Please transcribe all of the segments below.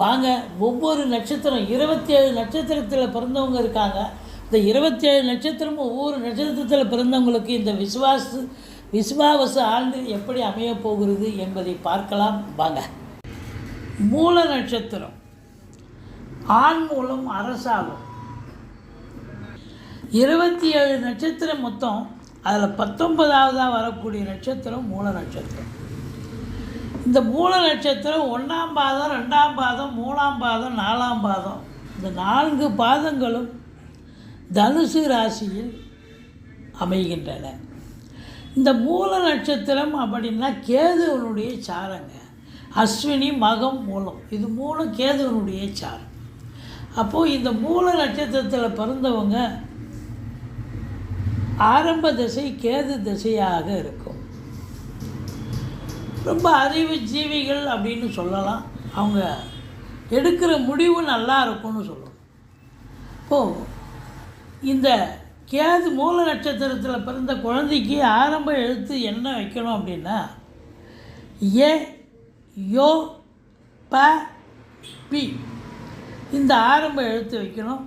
வாங்க ஒவ்வொரு நட்சத்திரம் இருபத்தி ஏழு நட்சத்திரத்தில் பிறந்தவங்க இருக்காங்க. இந்த இருபத்தி ஏழு நட்சத்திரமும் ஒவ்வொரு நட்சத்திரத்தில் பிறந்தவங்களுக்கு இந்த விசுவாச விசுவாவச ஆண்டு எப்படி அமையப் போகிறது என்பதை பார்க்கலாம். வாங்க. மூல நட்சத்திரம். ஆண் மூலம் அரசாகும். இருபத்தி ஏழு நட்சத்திரம் மொத்தம் அதில் பத்தொன்பதாவதாக வரக்கூடிய நட்சத்திரம் மூல நட்சத்திரம். இந்த மூல நட்சத்திரம் ஒன்றாம் பாதம் ரெண்டாம் பாதம் மூணாம் பாதம் நாலாம் பாதம். இந்த நான்கு பாதங்களும் தனுசு ராசியில் அமைகின்றன. இந்த மூல நட்சத்திரம் அப்படின்னா கேதுவனுடைய சாரங்க. அஸ்வினி மகம் மூலம். இது மூலம் கேதுவனுடைய சாரம். அப்போது இந்த மூல நட்சத்திரத்தில் பிறந்தவங்க ஆரம்ப திசை கேது திசையாக இருக்கும். ரொம்ப அறிவு ஜீவிகள் அப்படின்னு சொல்லலாம். அவங்க எடுக்கிற முடிவு நல்லா இருக்கும்னு சொல்லணும் இப்போது இந்த கேது மூல நட்சத்திரத்தில் பிறந்த குழந்தைக்கு ஆரம்ப எழுத்து என்ன வைக்கணும் அப்படின்னா ஏ யோ ப பி. இந்த ஆரம்ப எழுத்து வைக்கணும்.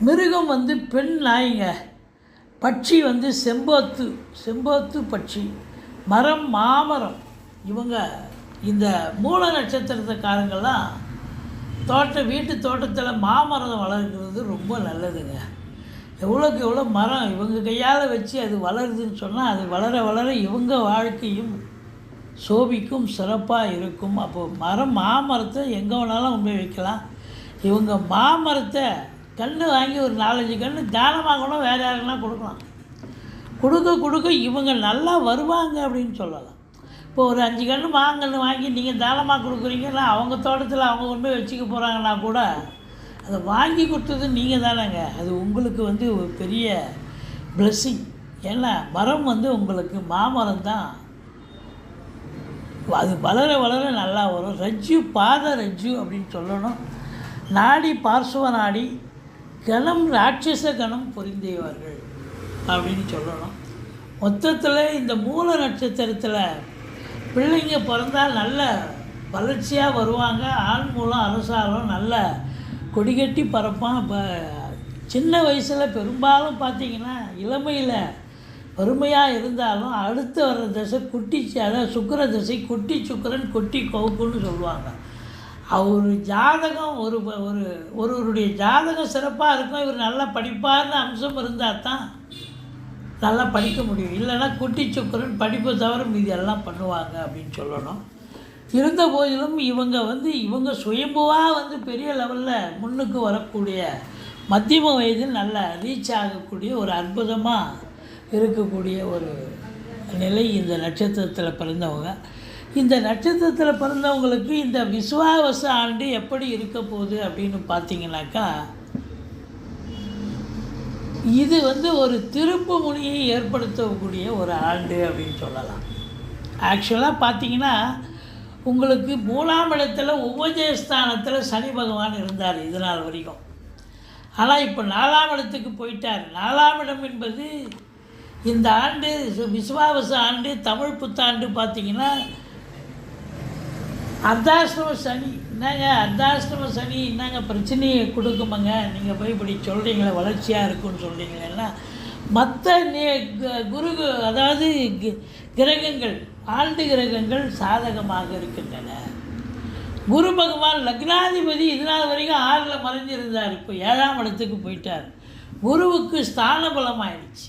மிருகம் வந்து பெண் நாய்ங்க. பட்சி வந்து செம்போத்து செம்போத்து பட்சி. மரம் மாமரம். இவங்க இந்த மூல நட்சத்திரத்துக்காரங்கள்லாம் தோட்ட வீட்டு தோட்டத்தில் மாமரம் வளர்க்குறது ரொம்ப நல்லதுங்க. எவ்வளோக்கு எவ்வளோ மரம் இவங்க கையால் வச்சு அது வளருதுன்னு சொன்னால் அது வளர வளர இவங்க வாழ்க்கையும் சோபிக்கும் சிறப்பாக இருக்கும். அப்போது மரம் மாமரத்தை எங்கே வேணாலும் உண்மை வைக்கலாம். இவங்க மாமரத்தை கன்று வாங்கி ஒரு நாலஞ்சு கன்று தானமாக கூட வேறு யாருக்குன்னா கொடுக்கலாம். கொடுக்க கொடுக்க இவங்க நல்லா வருவாங்க அப்படின்னு சொல்லலாம். இப்போ ஒரு அஞ்சு கன்று மாங்கன்று வாங்கி நீங்கள் தானமாக கொடுக்குறீங்கன்னா அவங்க தோட்டத்தில் அவங்க கொண்டு போய் வச்சுக்க போகிறாங்கன்னா கூட அதை வாங்கி கொடுத்தது நீங்கள் தானேங்க. அது உங்களுக்கு வந்து ஒரு பெரிய பிளெஸ்ஸிங் ஏன்னா மரம் வந்து உங்களுக்கு மாமரம் தான். அது வளர வளர நல்லா வரும். ரஜ்ஜு பாத ரஜ்ஜு அப்படின்னு சொல்லணும். நாடி பார்சுவ நாடி கணம் ராட்சச கணம் பொருந்தியவர்கள். அப்படின்னு சொல்லணும். மொத்தத்தில் இந்த மூல நட்சத்திரத்தில் பிள்ளைங்க பிறந்தால் நல்ல வளர்ச்சியாக வருவாங்க. ஆண் மூலம் அரசாலும் நல்ல கொடிகட்டி பறப்பான். இப்போ சின்ன வயசில் பெரும்பாலும் பார்த்திங்கன்னா இளமையில் வறுமையாக இருந்தாலும் அடுத்து வர்ற திசை குட்டி அதாவது சுக்கர திசை குட்டி சுக்கரன் கொட்டி கவுக்குன்னு சொல்லுவாங்க. அவர் ஜாதகம் ஒரு ஒரு ஒருவருடைய ஜாதகம் சிறப்பாக இருக்கும். இவர் நல்லா படிப்பார்னு அம்சம் இருந்தால் தான் நல்லா படிக்க முடியும். இல்லைன்னா குட்டி சுக்கரன் படிப்பை தவிர மீதி எல்லாம் பண்ணுவாங்க அப்படின்னு சொல்லணும். இருந்த போதிலும் இவங்க வந்து இவங்க சுயம்புவாக வந்து பெரிய லெவலில் முன்னுக்கு வரக்கூடிய மத்தியம வயதில் நல்ல ரீச் ஆகக்கூடிய ஒரு அற்புதமாக இருக்கக்கூடிய ஒரு நிலை இந்த நட்சத்திரத்தில் பிறந்தவங்க. இந்த நட்சத்திரத்தில் பிறந்தவங்களுக்கு இந்த விஸ்வாவச ஆண்டு எப்படி இருக்க போகுது அப்படின்னு பார்த்தீங்கன்னாக்கா இது வந்து ஒரு திருப்பு முனையை ஏற்படுத்தக்கூடிய ஒரு ஆண்டு அப்படின்னு சொல்லலாம். ஆக்சுவலாக பார்த்தீங்கன்னா உங்களுக்கு மூணாம் இடத்துல உபஜயஸ்தானத்தில் சனி பகவான் இருந்தார் இது நாள் வரைக்கும். ஆனால் இப்போ நாலாம் இடத்துக்கு போயிட்டார். நாலாம் இடம் என்பது இந்த ஆண்டு விஸ்வாவச ஆண்டு தமிழ் புத்தாண்டு பார்த்தீங்கன்னா அர்த்தாசிரம சனி என்னங்க அர்த்தாஷ்டம சனி என்னங்க பிரச்சனையை கொடுக்குமாங்க. நீங்கள் போய் இப்படி சொல்கிறீங்களே வளர்ச்சியாக இருக்குன்னு சொல்கிறீங்களேன்னா மற்ற நே க- குரு அதாவது கி- கிரகங்கள் ஆண்டு கிரகங்கள் சாதகமாக இருக்கின்றன. குரு பகவான் லக்னாதிபதி இதனால் வரைக்கும் ஆறில் மறைஞ்சிருந்தார். இப்போ ஏழாம் இடத்துக்கு போயிட்டார். குருவுக்கு ஸ்தான பலம் ஆயிடுச்சு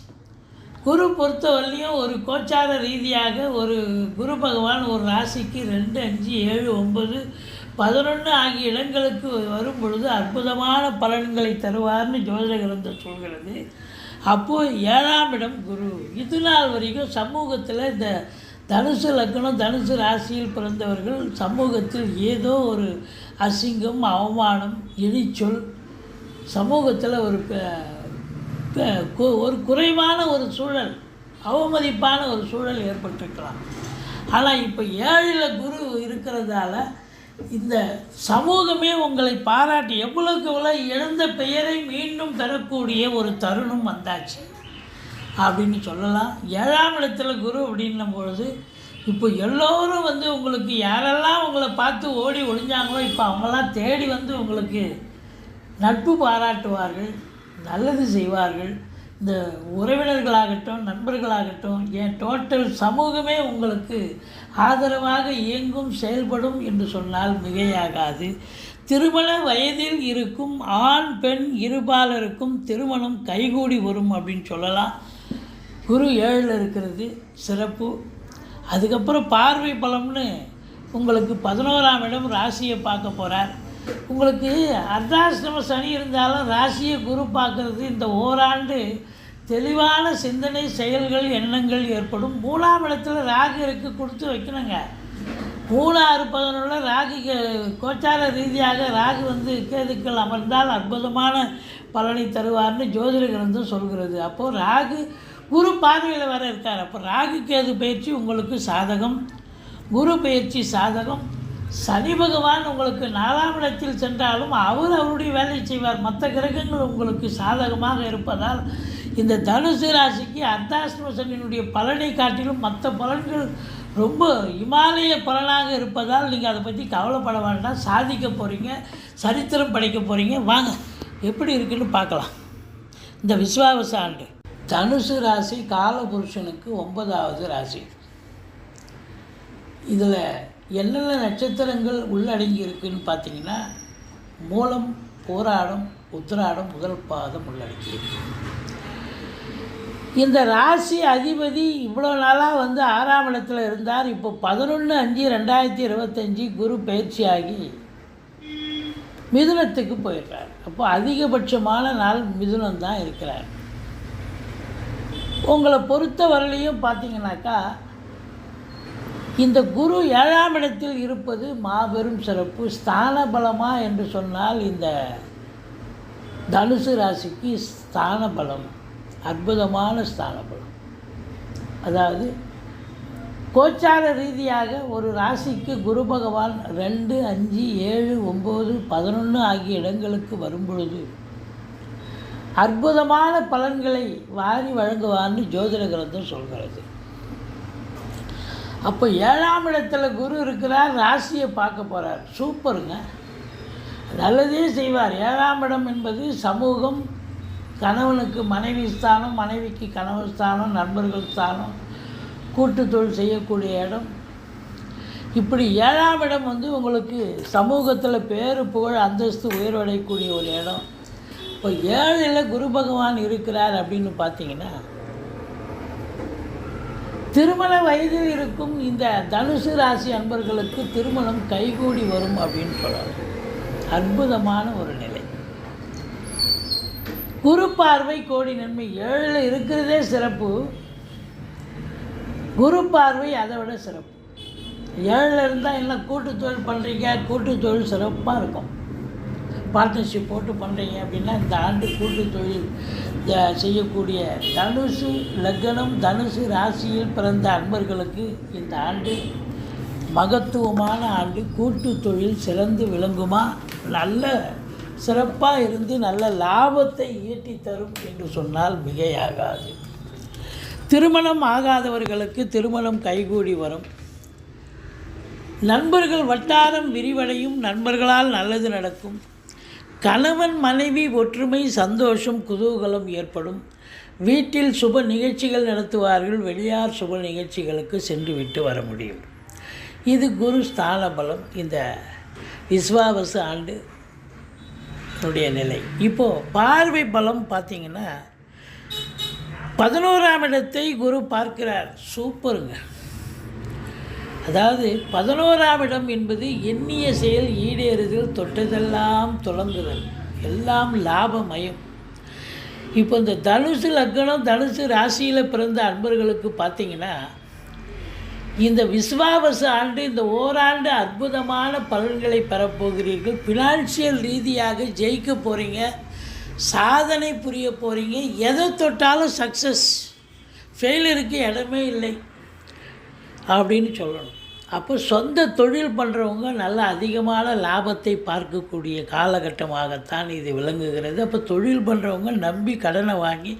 குரு பொறுத்தவரையிலையும் ஒரு கோச்சார ரீதியாக ஒரு குரு பகவான் ஒரு ராசிக்கு ரெண்டு அஞ்சு ஏழு ஒம்பது பதினொன்று ஆகிய இடங்களுக்கு வரும் பொழுது அற்புதமான பலன்களை தருவார்னு ஜோதிட கிரந்தம் சொல்கிறது. அப்போது ஏழாம் இடம் குரு. இது நாள் வரைக்கும் சமூகத்தில் இந்த தனுசு லக்னம் தனுசு ராசியில் பிறந்தவர்கள் சமூகத்தில் ஏதோ ஒரு அசிங்கம் அவமானம் இழிச்சொல் சமூகத்தில் ஒரு ஒரு குறைவான ஒரு சூழல் அவமதிப்பான ஒரு சூழல் ஏற்பட்டிருக்கலாம். ஆனால் இப்போ ஏழில் குரு இருக்கிறதால இந்த சமூகமே உங்களை பாராட்டி எவ்வளோக்கு எவ்வளோ இழந்த பெயரை மீண்டும் பெறக்கூடிய ஒரு தருணம் வந்தாச்சு. அப்படின்னு சொல்லலாம். ஏழாம் இடத்துல குரு அப்படின்னும் பொழுது இப்போ எல்லோரும் வந்து உங்களுக்கு யாரெல்லாம் உங்களை பார்த்து ஓடி ஒளிஞ்சாங்களோ இப்போ அவங்களாம் தேடி வந்து உங்களுக்கு நட்பு பாராட்டுவார்கள் நல்லது செய்வார்கள். இந்த உறவினர்களாகட்டும் நண்பர்களாகட்டும் என் டோட்டல் சமூகமே உங்களுக்கு ஆதரவாக இயங்கும் செயல்படும் என்று சொன்னால் மிகையாகாது. திருமண வயதில் இருக்கும் ஆண் பெண் இருபாலருக்கும் திருமணம் கைகூடி வரும் அப்படின்னு சொல்லலாம். குரு ஏழில் இருக்கிறது சிறப்பு. அதுக்கப்புறம் பார்வை பலம்னு உங்களுக்கு பதினோராம் இடம் ராசியை பார்க்க போகிறார் உங்களுக்கு அர்த்தாசிரம சனி இருந்தாலும் ராசியை குரு பார்க்குறது இந்த ஓராண்டு தெளிவான சிந்தனை செயல்கள் எண்ணங்கள் ஏற்படும். மூணாம் இடத்துல ராகு இருக்கு கொடுத்து வைக்கணுங்க. மூலா இருப்பதனால ராகு கே- கோச்சார ரீதியாக ராகு வந்து கேதுக்கள் அமர்ந்தால் அற்புதமான பலனை தருவார்னு ஜோதிட கிரந்தம் சொல்கிறது. அப்போது ராகு குரு பார்வையில் வர இருக்கார். அப்போ ராகு கேது பயிற்சி உங்களுக்கு சாதகம். குரு பயிற்சி சாதகம். சனி பகவான் உங்களுக்கு நாலாம் இடத்தில் சென்றாலும் அவர் அவருடைய வேலையை செய்வார். மற்ற கிரகங்கள் உங்களுக்கு சாதகமாக இருப்பதால் இந்த தனுசு ராசிக்கு அர்த்தாஷ்டமசனியினுடைய பலனை காட்டிலும் மற்ற பலன்கள் ரொம்ப இமாலய பலனாக இருப்பதால் நீங்கள் அதை பற்றி கவலைப்பட வேண்டாம். சாதிக்க போகிறீங்க சரித்திரம் படைக்க போகிறீங்க வாங்க எப்படி இருக்குன்னு பார்க்கலாம். இந்த விஸ்வாவச ஆண்டு. தனுசு ராசி காலபுருஷனுக்கு ஒன்பதாவது ராசி. இதில் என்னென்ன நட்சத்திரங்கள் உள்ளடங்கி இருக்குன்னு பார்த்தீங்கன்னா மூலம் போராடம் உத்திராடம் முதல் பாதம் உள்ளடக்கி இருக்கு. இந்த ராசி அதிபதி இவ்வளோ நாளாக வந்து ஆறாம் இடத்துல இருந்தார். இப்போ பதினொன்று அஞ்சு ரெண்டாயிரத்தி இருபத்தஞ்சி குரு பயிற்சியாகி மிதுனத்துக்கு போயிடுறார். அப்போ அதிகபட்சமான நாள் மிதுனம் தான் இருக்கிறார். உங்களை பொறுத்த வரலையும் பார்த்தீங்கன்னாக்கா இந்த குரு ஏழாம் இடத்தில் இருப்பது மாபெரும் சிறப்பு. ஸ்தான பலமா என்று சொன்னால் இந்த தனுசு ராசிக்கு ஸ்தான பலம். அற்புதமான ஸ்தான பலம் அதாவது கோச்சார ரீதியாக ஒரு ராசிக்கு குரு பகவான் ரெண்டு அஞ்சு ஏழு ஒம்பது பதினொன்று ஆகிய இடங்களுக்கு வரும்பொழுது அற்புதமான பலன்களை வாரி வழங்குவார்னு ஜோதிட கிரந்தம் சொல்கிறது. அப்போ ஏழாம் இடத்துல குரு இருக்கிறார் ராசியை பார்க்க போகிறார் சூப்பருங்க. நல்லதே செய்வார். ஏழாம் இடம் என்பது சமூகம் கணவனுக்கு மனைவி ஸ்தானம் மனைவிக்கு கணவர் ஸ்தானம் நண்பர்கள் ஸ்தானம் கூட்டு தொழில் செய்யக்கூடிய இடம். இப்படி ஏழாம் இடம் வந்து உங்களுக்கு சமூகத்தில் பேரு புகழ் அந்தஸ்து உயர்வடையக்கூடிய ஒரு இடம். இப்போ ஏழில் குரு பகவான் இருக்கிறார் அப்படின்னு பார்த்தீங்கன்னா திருமண வயதில் இருக்கும் இந்த தனுசு ராசி அன்பர்களுக்கு திருமணம் கைகூடி வரும் அப்படின்னு சொல்கிறார் அற்புதமான ஒரு நிலை. குரு பார்வை கோடி நன்மை ஏழில் இருக்கிறதே சிறப்பு. குரு பார்வை அதை விட சிறப்பு. ஏழில் இருந்தால் எல்லாம் கூட்டு தொழில் பண்ணுறீங்க கூட்டு தொழில் சிறப்பாக இருக்கும். பார்ட்னர்ஷிப் போட்டு பண்ணுறீங்க அப்படின்னா இந்த ஆண்டு கூட்டு தொழில் த- செய்யக்கூடிய தனுசு லக்னம் தனுசு ராசியில் பிறந்த அன்பர்களுக்கு இந்த ஆண்டு மகத்துவமான ஆண்டு. கூட்டு தொழில் சிறந்து விளங்குமா? நல்ல சிறப்பாக இருந்து நல்ல லாபத்தை ஈட்டி தரும் என்று சொன்னால் மிகையாகாது. திருமணம் ஆகாதவர்களுக்கு திருமணம் கைகூடி வரும். நண்பர்கள் வட்டாரம் விரிவடையும் நண்பர்களால் நல்லது நடக்கும். கணவன் மனைவி ஒற்றுமை சந்தோஷம் குதூகலம் ஏற்படும். வீட்டில் சுப நிகழ்ச்சிகள் நடத்துவார்கள் வெளியார் சுப நிகழ்ச்சிகளுக்கு சென்று விட்டு வர முடியும். இது குரு ஸ்தான பலம் இந்த விஸ்வாவசு ஆண்டு உடைய நிலை. இப்போது பார்வை பலம் பார்த்தீங்கன்னா பதினோராம் இடத்தை குரு பார்க்கிறார். சூப்பருங்க. அதாவது பதினோராம் இடம் என்பது எண்ணிய செயல் ஈடேறுதல் தொட்டதெல்லாம் தொடங்குதல். எல்லாம் லாபமயம். இப்போ இந்த தனுசு லக்னம் தனுசு ராசியில் பிறந்த அன்பர்களுக்கு பார்த்தீங்கன்னா இந்த விஸ்வாவச ஆண்டு இந்த ஓராண்டு அற்புதமான பலன்களை பெறப்போகிறீர்கள் ஃபினான்ஷியல் ரீதியாக ஜெயிக்க போகிறீங்க சாதனை புரிய போகிறீங்க எதை தொட்டாலும் சக்ஸஸ் ஃபெயிலருக்கு இடமே இல்லை அப்படின்னு சொல்லணும். அப்போ சொந்த தொழில் பண்ணுறவங்க நல்ல அதிகமான லாபத்தை பார்க்கக்கூடிய காலகட்டமாகத்தான் இது விளங்குகிறது. அப்போ தொழில் பண்ணுறவங்க நம்பி கடனை வாங்கி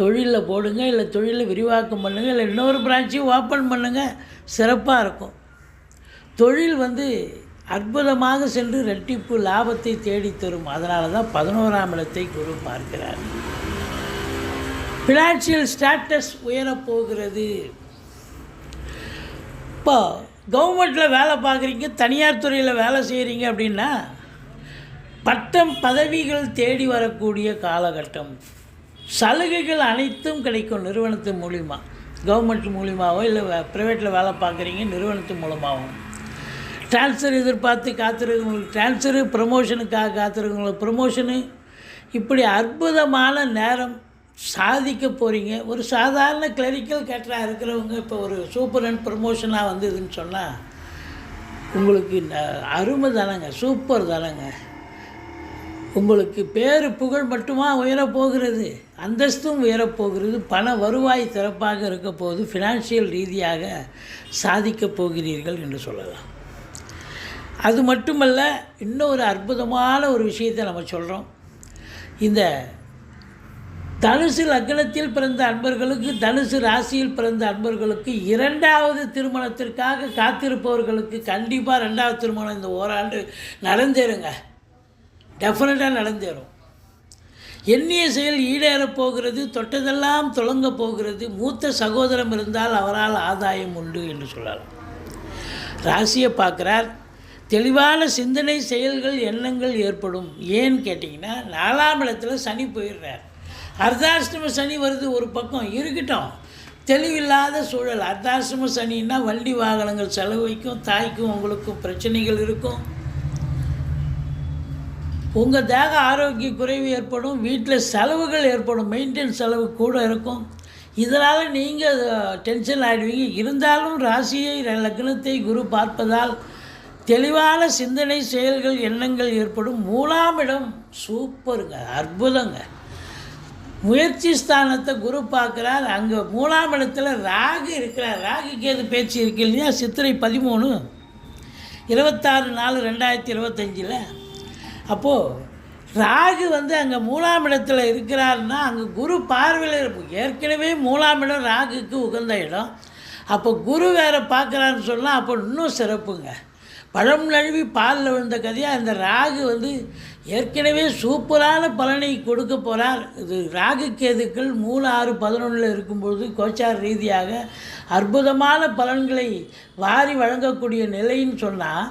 தொழிலில் போடுங்க இல்லை தொழிலை விரிவாக்கம் பண்ணுங்கள் இல்லை இன்னொரு பிரான்ச்சையும் ஓப்பன் பண்ணுங்கள் சிறப்பாக இருக்கும். தொழில் வந்து அற்புதமாக சென்று ரெட்டிப்பு லாபத்தை தேடித் தரும். அதனால தான் பதினோராம் இடத்தை குரு பார்க்கிறார். ஃபினான்ஷியல் ஸ்டேட்டஸ் உயரப்போகிறது இப்போ கவர்மெண்ட்டில் வேலை பார்க்குறீங்க தனியார் துறையில் வேலை செய்கிறீங்க அப்படின்னா பட்டம் பதவிகள் தேடி வரக்கூடிய காலகட்டம். சலுகைகள் அனைத்தும் கிடைக்கும் நிறுவனத்து மூலிமா கவர்மெண்ட் மூலியமாவோ இல்லை ப்ரைவேட்டில் வேலை பார்க்குறீங்க நிறுவனத்து மூலமாகவும் ட்ரான்ஸ்ஃபர் எதிர்பார்த்து காத்திருக்கவங்களுக்கு டிரான்ஸ்ஃபரு ப்ரமோஷனுக்காக காத்திருக்கவங்களுக்கு ப்ரமோஷனு இப்படி அற்புதமான நேரம் சாதிக்க போகிறீங்க ஒரு சாதாரண கிளரிக்கல் கேட்டராக இருக்கிறவங்க இப்போ ஒரு சூப்பரன் ப்ரமோஷனாக வந்ததுன்னு சொன்னால் உங்களுக்கு அருமை தானங்க சூப்பர் தானங்க. உங்களுக்கு பேரு புகழ் மட்டுமா உயர போகிறது? அந்தஸ்தும் உயரப்போகிறது பண வருவாய் சிறப்பாக இருக்க போது ஃபினான்ஷியல் ரீதியாக சாதிக்கப் போகிறீர்கள் என்று சொல்லலாம். அது மட்டுமல்ல இன்னொரு அற்புதமான ஒரு விஷயத்தை நம்ம சொல்கிறோம் இந்த தனுசு லக்னத்தில் பிறந்த அன்பர்களுக்கு தனுசு ராசியில் பிறந்த அன்பர்களுக்கு இரண்டாவது திருமணத்திற்காக காத்திருப்பவர்களுக்கு கண்டிப்பாக ரெண்டாவது திருமணம் இந்த ஓராண்டு நடந்தேறுங்க. டெஃபினட்டாக நடந்தேறும். எண்ணிய செயல் ஈடேறப் போகிறது தொட்டதெல்லாம் தொடங்க போகிறது மூத்த சகோதரம் இருந்தால் அவரால் ஆதாயம் உண்டு என்று சொல்லலாம் ராசியை பார்க்குறார் தெளிவான சிந்தனை செயல்கள் எண்ணங்கள் ஏற்படும். ஏன்னு கேட்டிங்கன்னா நாலாம் இடத்துல சனி போயிடுறார். அர்த்தாஷ்டம சனி வருது ஒரு பக்கம் இருக்கட்டும். தெளிவில்லாத சூழல். அர்த்தாசிரம சனின்னா வண்டி வாகனங்கள் செலவைக்கும் தாய்க்கும் உங்களுக்கும் பிரச்சனைகள் இருக்கும். உங்கள் தேக ஆரோக்கிய குறைவு ஏற்படும் வீட்டில் செலவுகள் ஏற்படும் மெயின்டெனன்ஸ் செலவு கூட இருக்கும். இதனால் நீங்கள் டென்ஷன் ஆகிடுவீங்க இருந்தாலும் ராசியை லக்னத்தை குரு பார்ப்பதால் தெளிவான சிந்தனை செயல்கள் எண்ணங்கள் ஏற்படும். மூணாம் இடம் சூப்பருங்க அற்புதங்க. முயற்சி ஸ்தானத்தை குரு பார்க்குறார். அங்கே மூணாம் இடத்துல ராகு இருக்கிறார். ராகுக்கு கேது பேச்சு இருக்கு இல்லையா? சித்திரை பதிமூணு இருபத்தாறு நாலு ரெண்டாயிரத்தி இருபத்தஞ்சில். அப்போது ராகு வந்து அங்கே மூணாம் இடத்துல இருக்கிறாருன்னா அங்கே குரு பார்வையில் இருக்கும் ஏற்கனவே மூணாம் இடம் ராகுக்கு உகந்த இடம். அப்போ குரு வேறு பார்க்குறாருன்னு சொன்னால் அப்போ இன்னும் சிறப்புங்க. பழம் நழுவி பாலில் விழுந்த கதையாக இந்த ராகு வந்து ஏற்கனவே சூப்பரான பலனை கொடுக்க போகிறார் இது ராகு கேதுக்கள் மூணு ஆறு பதினொன்றில் இருக்கும்பொழுது கோச்சார் ரீதியாக அற்புதமான பலன்களை வாரி வழங்கக்கூடிய நிலைன்னு சொன்னால்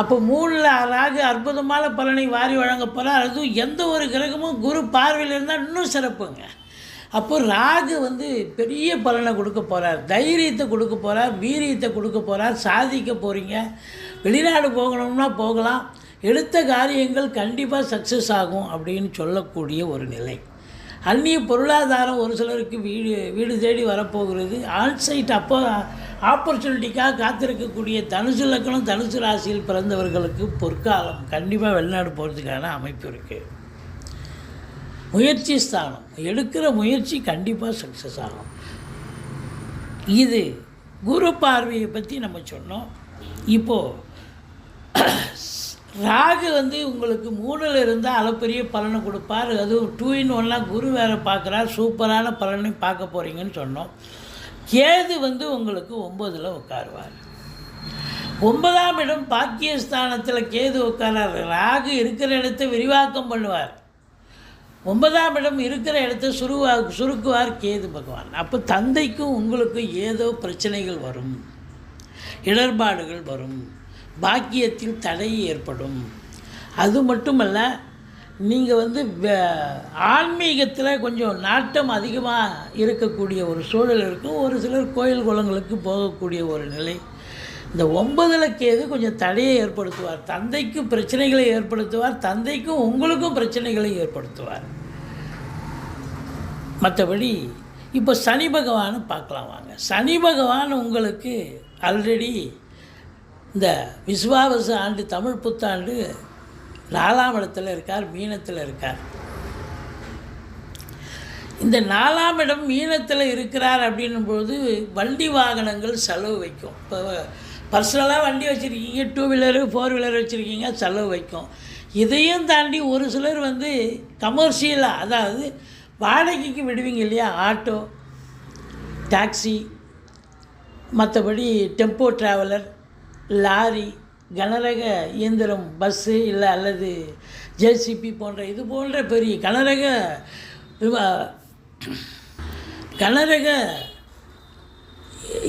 அப்போ மூணில் ராகு அற்புதமான பலனை வாரி வழங்க போகிறார் அதுவும் எந்த ஒரு கிரகமும் குரு பார்வையில் இருந்தால் இன்னும் சிறப்புங்க. அப்போ ராகு வந்து பெரிய பலனை கொடுக்க போகிறார் தைரியத்தை கொடுக்க போகிறார் வீரியத்தை கொடுக்க போகிறார் சாதிக்க போகிறீங்க வெளிநாடு போகணும்னா போகலாம். எடுத்த காரியங்கள் கண்டிப்பாக சக்ஸஸ் ஆகும் அப்படின்னு சொல்லக்கூடிய ஒரு நிலை. அந்நிய பொருளாதாரம் ஒரு சிலருக்கு வீடு வீடு தேடி வரப்போகிறது. ஆன்சைட் அப்போ ஆப்பர்ச்சுனிட்டிக்காக காத்திருக்கக்கூடிய தனுசு லக்கணம் தனுசு ராசியில் பிறந்தவர்களுக்கு பொற்காலம். கண்டிப்பாக வெளிநாடு போகிறதுக்கான அமைப்பு இருக்குது முயற்சி ஸ்தானம். எடுக்கிற முயற்சி கண்டிப்பாக சக்ஸஸ் ஆகும். இது குரு பார்வையை பற்றி நம்ம சொன்னோம். இப்போது ராகு வந்து உங்களுக்கு மூணில் இருந்தால் அளப்பெரிய பலனை கொடுப்பார். அதுவும் டூ இன் ஒன்லாம் குரு வேறு பார்க்குறார். சூப்பரான பலனை பார்க்க போகிறீங்கன்னு சொன்னோம். கேது வந்து உங்களுக்கு ஒம்பதில் உட்காருவார். ஒன்பதாம் இடம் பாக்கியஸ்தானத்தில் கேது உட்காரார். ராகு இருக்கிற இடத்த விரிவாக்கம் பண்ணுவார். ஒன்பதாம் இடம் இருக்கிற இடத்த சுருவா சுருக்குவார் கேது பகவான். அப்போ தந்தைக்கும் உங்களுக்கும் ஏதோ பிரச்சனைகள் வரும். இடர்பாடுகள் வரும். பாக்கியத்தில் தடை ஏற்படும். அது மட்டுமல்ல நீங்கள் வந்து ஆன்மீகத்தில் கொஞ்சம் நாட்டம் அதிகமாக இருக்கக்கூடிய ஒரு சூழல் இருக்கும். ஒரு சிலர் கோயில் குளங்களுக்கு போகக்கூடிய ஒரு நிலை. இந்த ஒன்பதில் கேது கொஞ்சம் தடையை ஏற்படுத்துவார். தந்தைக்கும் பிரச்சனைகளை ஏற்படுத்துவார். தந்தைக்கும் உங்களுக்கும் பிரச்சனைகளை ஏற்படுத்துவார். மற்றபடி இப்போ சனி பகவானை பார்க்கலாம் வாங்க. சனி பகவான் உங்களுக்கு ஆல்ரெடி இந்த விஸ்வாவச ஆண்டு தமிழ் புத்தாண்டு நாலாம் இடத்துல இருக்கார் மீனத்தில் இருக்கார். இந்த நாலாம் இடம் மீனத்தில் இருக்கிறார் அப்படின்னும்போது வண்டி வாகனங்கள் செலவு வைக்கும். இப்போ பர்சனலாக வண்டி வச்சுருக்கீங்க டூ வீலரு ஃபோர் வீலர் வச்சுருக்கீங்க செலவு வைக்கும். இதையும் தாண்டி ஒரு சிலர் வந்து கமர்ஷியலாக அதாவது வாடகைக்கு விடுவீங்க இல்லையா ஆட்டோ டாக்ஸி மற்றபடி டெம்போ ட்ராவலர் லாரி கனரக இயந்திரம் பஸ்ஸு இல்லை அல்லது ஜேசிபி போன்ற இது போன்ற பெரிய கனரக கனரக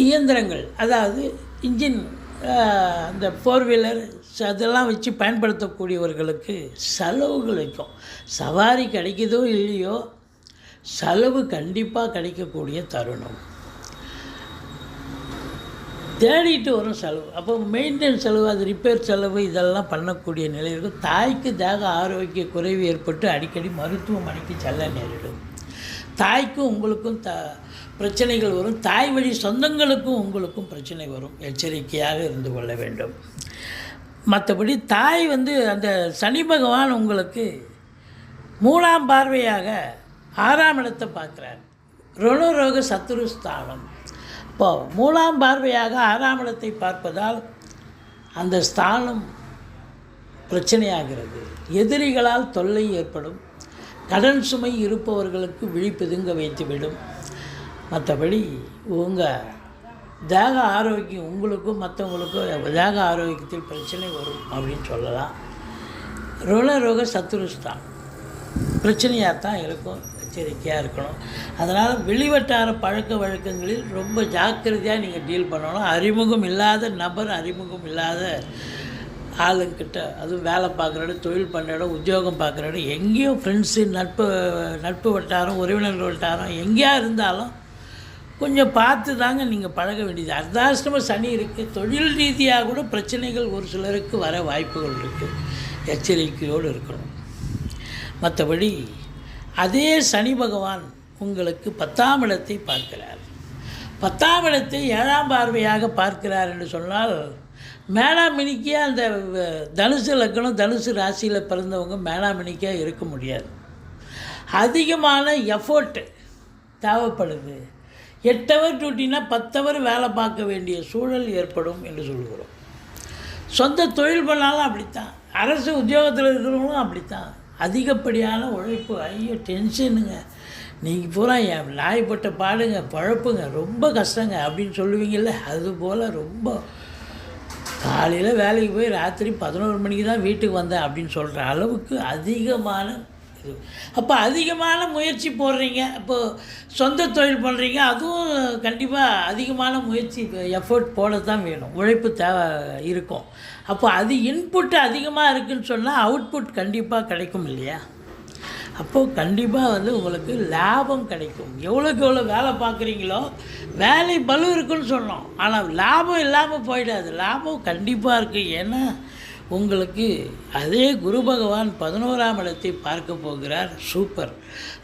இயந்திரங்கள் அதாவது இன்ஜின் அந்த ஃபோர் வீலர் அதெல்லாம் வச்சு பயன்படுத்தக்கூடியவர்களுக்கு செலவுகள் வைக்கும். சவாரி கிடைக்குதோ இல்லையோ செலவு கண்டிப்பாக கிடைக்கக்கூடிய தருணம். தேடிட்டு வரும் செலவு. அப்போ மெயின்டெனன்ஸ் செலவு அது ரிப்பேர் செலவு இதெல்லாம் பண்ணக்கூடிய நிலை இருக்கும் தாய்க்கு தேக ஆரோக்கிய குறைவு ஏற்பட்டு அடிக்கடி மருத்துவமனைக்கு செல்ல நேரிடும். தாய்க்கும் உங்களுக்கும் த பிரச்சனைகள் வரும். தாய் வழி சொந்தங்களுக்கும் உங்களுக்கும் பிரச்சனை வரும். எச்சரிக்கையாக இருந்து கொள்ள வேண்டும். மற்றபடி தாய் வந்து அந்த சனி பகவான் உங்களுக்கு மூணாம் பார்வையாக ஆறாம் இடத்தை பார்க்குறார். ருணரோக சத்துருஸ்தானம் இப்போ மூலாம் பார்வையாக ஆறாம் இடத்தை பார்ப்பதால் அந்த ஸ்தானம் பிரச்சனையாகிறது. எதிரிகளால் தொல்லை ஏற்படும். கடன் சுமை இருப்பவர்களுக்கு விழிப்புதுங்க வைத்துவிடும். மற்றபடி உங்கள் தேக ஆரோக்கியம் உங்களுக்கும் மற்றவங்களுக்கும் தேக ஆரோக்கியத்தில் பிரச்சனை வரும் அப்படின்னு சொல்லலாம். ருணரோக சத்துருஸ்தான். பிரச்சனையாக தான் இருக்கும். எச்சரிக்கையாக இருக்கணும். அதனால் வெளிவட்டார பழக்க வழக்கங்களில் ரொம்ப ஜாக்கிரதையாக நீங்கள் டீல் பண்ணணும். அறிமுகம் இல்லாத நபர் அறிமுகம் இல்லாத ஆளுங்கிட்ட அதுவும் வேலை பார்க்குற இடம் தொழில் பண்ணுற இடம் உத்தியோகம் பார்க்குற இடம் எங்கேயும் ஃப்ரெண்ட்ஸு நட்பு நட்பு வட்டாரம் உறவினர்கள் வட்டாரம் எங்கேயா இருந்தாலும் கொஞ்சம் பார்த்து தாங்க நீங்கள் பழக வேண்டியது. அர்த்தாஷ்டம சனி இருக்குது தொழில் ரீதியாக கூட பிரச்சனைகள் ஒரு சிலருக்கு வர வாய்ப்புகள் இருக்குது எச்சரிக்கையோடு இருக்கணும். மற்றபடி அதே சனி பகவான் உங்களுக்கு பத்தாம் இடத்தை பார்க்கிறார். பத்தாம் இடத்தை ஏழாம் பார்வையாக பார்க்கிறார் என்று சொன்னால் மேலாமினிக்கியாக அந்த வ- தனுசு லக்னம் தனுசு ராசியில் பிறந்தவங்க மேலாமினிக்காக இருக்க முடியாது. அதிகமான எஃபோர்ட்டு தேவைப்படுது. எட்டு ஹவர் டியூட்டினா பத்து ஹவர் வேலை பார்க்க வேண்டிய சூழல் ஏற்படும் என்று சொல்கிறோம் சொந்த தொழில் பண்ணாலும் அப்படித்தான். அரசு உத்தியோகத்தில் இருக்கிறவங்களும் அப்படித்தான். அதிகப்படியான உழைப்பு. ஐயோ டென்ஷனுங்க நீங்கள் பூரா என் நாய்ப்பட்ட பாடுங்க பழப்புங்க. ரொம்ப கஷ்டங்க அப்படின்னு சொல்லுவீங்கள்ல அதுபோல் ரொம்ப. காலையில் வேலைக்கு போய் ராத்திரி பதினோரு மணிக்கு தான் வீட்டுக்கு வந்தேன் அப்படின்னு சொல்கிற அளவுக்கு அதிகமான இருக்குது. அப்போ அதிகமான முயற்சி போடுறீங்க இப்போது சொந்த தொழில் பண்ணுறீங்க அதுவும் கண்டிப்பாக அதிகமான முயற்சி எஃபோர்ட் போட தான் வேணும். உழைப்பு தேவை இருக்கும். அப்போ அது இன்புட் அதிகமாக இருக்குதுன்னு சொன்னால் அவுட்புட் கண்டிப்பாக கிடைக்கும் இல்லையா? அப்போது கண்டிப்பாக வந்து உங்களுக்கு லாபம் கிடைக்கும். எவ்வளோக்கு எவ்வளோ வேலை பார்க்குறீங்களோ வேலை பலு இருக்குன்னு சொன்னோம். ஆனால் லாபம் இல்லாமல் போயிடாது. லாபம் கண்டிப்பாக இருக்குது ஏன்னா உங்களுக்கு அதே குரு பகவான் பதினோராம் இடத்தை பார்க்க போகிறார். சூப்பர்.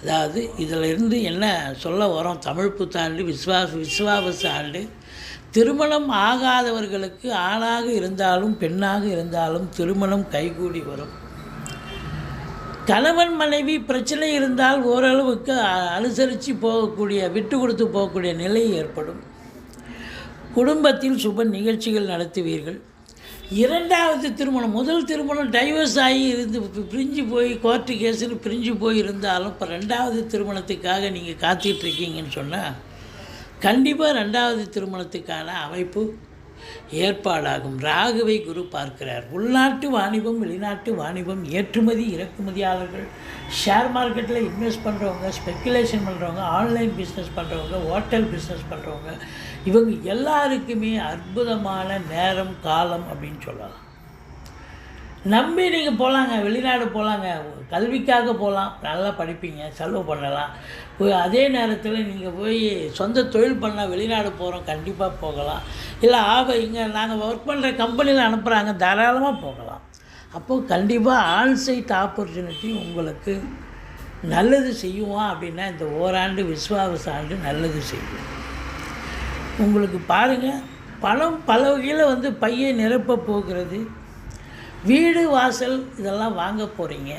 அதாவது இதிலிருந்து என்ன சொல்ல வரோம்? தமிழ் புத்தாண்டு விஸ்வாச விஸ்வாபச ஆண்டு. திருமணம் ஆகாதவர்களுக்கு ஆணாக இருந்தாலும் பெண்ணாக இருந்தாலும் திருமணம் கைகூடி வரும். கணவன் மனைவி பிரச்சனை இருந்தால் ஓரளவுக்கு அனுசரித்து போகக்கூடிய விட்டு கொடுத்து போகக்கூடிய நிலை ஏற்படும். குடும்பத்தில் சுப நிகழ்ச்சிகள் நடத்துவீர்கள். இரண்டாவது திருமணம் முதல் திருமணம் டைவர்ஸ் ஆகி இருந்து பிரிஞ்சு போய் கோர்ட்டு கேஸுன்னு பிரிஞ்சு போய் இருந்தாலும் இப்போ ரெண்டாவது திருமணத்துக்காக நீங்கள் காத்திட்ருக்கீங்கன்னு சொன்னால் கண்டிப்பாக ரெண்டாவது திருமணத்துக்கான அமைப்பு ஏற்பாடாகும். ராகுவை குரு பார்க்கிறார். உள்நாட்டு வாணிபம் வெளிநாட்டு வாணிபம் ஏற்றுமதி இறக்குமதியாளர்கள் ஷேர் மார்க்கெட்டில் இன்வெஸ்ட் பண்ணுறவங்க ஸ்பெக்குலேஷன் பண்ணுறவங்க ஆன்லைன் பிஸ்னஸ் பண்ணுறவங்க ஹோட்டல் பிஸ்னஸ் பண்ணுறவங்க இவங்க எல்லாருக்குமே அற்புதமான நேரம் காலம் அப்படின்னு சொல்லலாம். நம்பி நீங்கள் போகலாங்க வெளிநாடு போகலாங்க கல்விக்காக போகலாம் நல்லா படிப்பீங்க செலவு பண்ணலாம். போய் அதே நேரத்தில் நீங்கள் போய் சொந்த தொழில் பண்ண வெளிநாடு போகிறோம் கண்டிப்பாக போகலாம். இல்லை ஆக இங்கே நாங்கள் ஒர்க் பண்ணுற கம்பெனியில் அனுப்புகிறாங்க தாராளமாக போகலாம். அப்போது கண்டிப்பாக ஆன்சைட் ஆப்பர்ச்சுனிட்டி உங்களுக்கு நல்லது செய்யுமா அப்படின்னா இந்த ஓராண்டு விஸ்வாவச ஆண்டு நல்லது செய்யும். உங்களுக்கு பாருங்கள் பணம் பல வகையில் வந்து பையை நிரப்ப போகிறது. வீடு வாசல் இதெல்லாம் வாங்க போகிறீங்க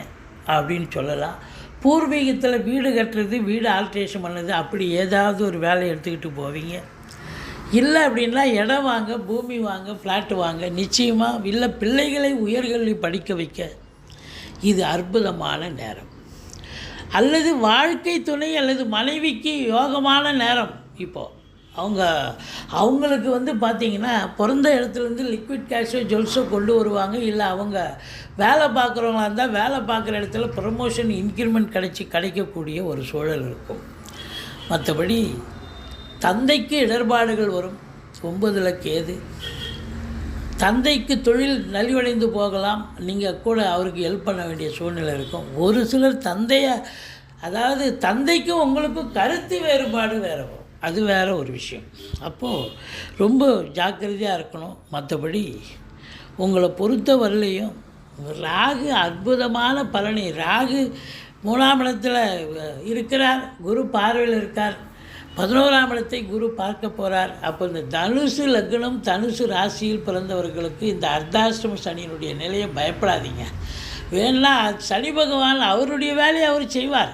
அப்படின்னு சொல்லலாம். பூர்வீகத்தில் வீடு கட்டுறது வீடு ஆல்ட்ரேஷன் பண்ணது அப்படி ஏதாவது ஒரு வேலையை எடுத்துக்கிட்டு போவீங்க. இல்லை அப்படின்னா இடம் வாங்க பூமி வாங்க ஃப்ளாட்டு வாங்க நிச்சயமாக இல்லை பிள்ளைகளை உயர்கல்வி படிக்க வைக்க. இது அற்புதமான நேரம். அல்லது வாழ்க்கை துணை அல்லது மனைவிக்கு யோகமான நேரம் இப்போது அவங்க அவங்களுக்கு வந்து பார்த்திங்கன்னா பிறந்த இடத்துலேருந்து லிக்விட் கேஷோ ஜுவல்ஸோ கொண்டு வருவாங்க. இல்லை அவங்க வேலை பார்க்குறவங்களா இருந்தால் வேலை பார்க்குற இடத்துல ப்ரமோஷன் இன்க்ரிமெண்ட் கிடைச்சி கிடைக்கக்கூடிய ஒரு சூழல் இருக்கும். மற்றபடி தந்தைக்கு இடர்பாடுகள் வரும். ஒன்பதில் கேது தந்தைக்கு தொழில் நலிவடைந்து போகலாம். நீங்கள் கூட அவருக்கு ஹெல்ப் பண்ண வேண்டிய சூழ்நிலை இருக்கும். ஒரு சிலர் தந்தையை அதாவது தந்தைக்கும் உங்களுக்கும் கருத்து வேறுபாடு வேறு வரும். அது வேறு ஒரு விஷயம். அப்போது ரொம்ப ஜாக்கிரதையாக இருக்கணும். மற்றபடி உங்களை பொறுத்த வரலையும் ராகு அற்புதமான பலனை ராகு மூணாம் இடத்தில் இருக்கிறார். குரு பார்வையில் இருக்கார். பதினோராம் இடத்தை குரு பார்க்க போகிறார் அப்போ இந்த தனுசு லக்னம் தனுசு ராசியில் பிறந்தவர்களுக்கு இந்த அர்த்தாஷ்டம சனியினுடைய நிலையை பயப்படாதீங்க. வேணா சனி பகவான் அவருடைய வேலையை அவர் செய்வார்.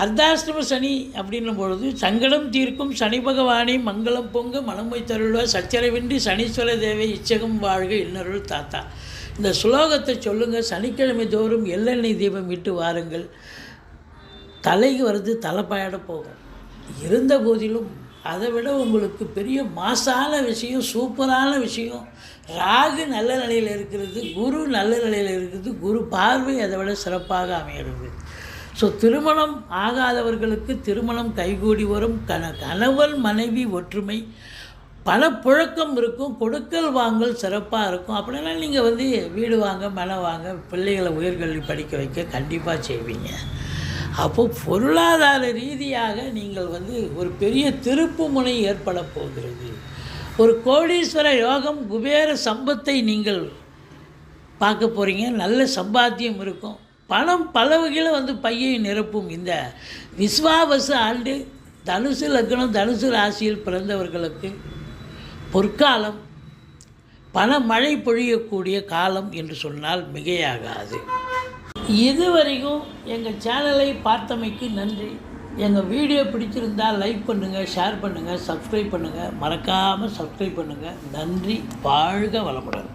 அர்த்தாஷ்டம சனி அப்படின்னும் பொழுது சங்கடம் தீர்க்கும் சனி பகவானை மங்களம் பொங்க மனமை தருள்வார் சச்சரவின்றி சனீஸ்வர தேவை இச்சகம் வாழ்க இன்னருள் தாத்தா. இந்த சுலோகத்தை சொல்லுங்கள் சனிக்கிழமை தோறும் எள்ளெண்ணெய் தீபம் விட்டு வாருங்கள். தலைக்கு வருது தலைப்பாயிட போகும். இருந்த போதிலும் அதை விட உங்களுக்கு பெரிய மாசான விஷயம் சூப்பரான விஷயம். ராகு நல்ல நிலையில் இருக்கிறது குரு நல்ல நிலையில் இருக்கிறது குரு பார்வை அதை விட சிறப்பாக அமைகிறது. ஸோ திருமணம் ஆகாதவர்களுக்கு திருமணம் கைகூடி வரும். கண கணவன் மனைவி ஒற்றுமை. பல புழக்கம் இருக்கும். கொடுக்கல் வாங்கல் சிறப்பாக இருக்கும். அப்படின்னா நீங்கள் வந்து வீடு வாங்க மனம் வாங்க பிள்ளைகளை உயர்கல்வி படிக்க வைக்க கண்டிப்பாக செய்வீங்க. அப்போது பொருளாதார ரீதியாக நீங்கள் வந்து ஒரு பெரிய திருப்பு முனை ஏற்பட போகிறது. ஒரு கோடீஸ்வர யோகம் குபேர சம்பத்தை நீங்கள் பார்க்க போகிறீங்க நல்ல சம்பாத்தியம் இருக்கும். பணம் பல வகையில் வந்து பையை நிரப்பும். இந்த விஸ்வாவச ஆண்டு தனுசு லக்னம் தனுசு ராசியில் பிறந்தவர்களுக்கு பொற்காலம் பண மழை பொழியக்கூடிய காலம் என்று சொன்னால் மிகையாகாது. இதுவரைக்கும் எங்கள் சேனலை பார்த்தமைக்கு நன்றி. எங்கள் வீடியோ பிடிச்சிருந்தால் லைக் பண்ணுங்கள் ஷேர் பண்ணுங்கள் சப்ஸ்கிரைப் பண்ணுங்கள் மறக்காமல் சப்ஸ்கிரைப் பண்ணுங்கள் நன்றி. வாழ்க வளமுடன்.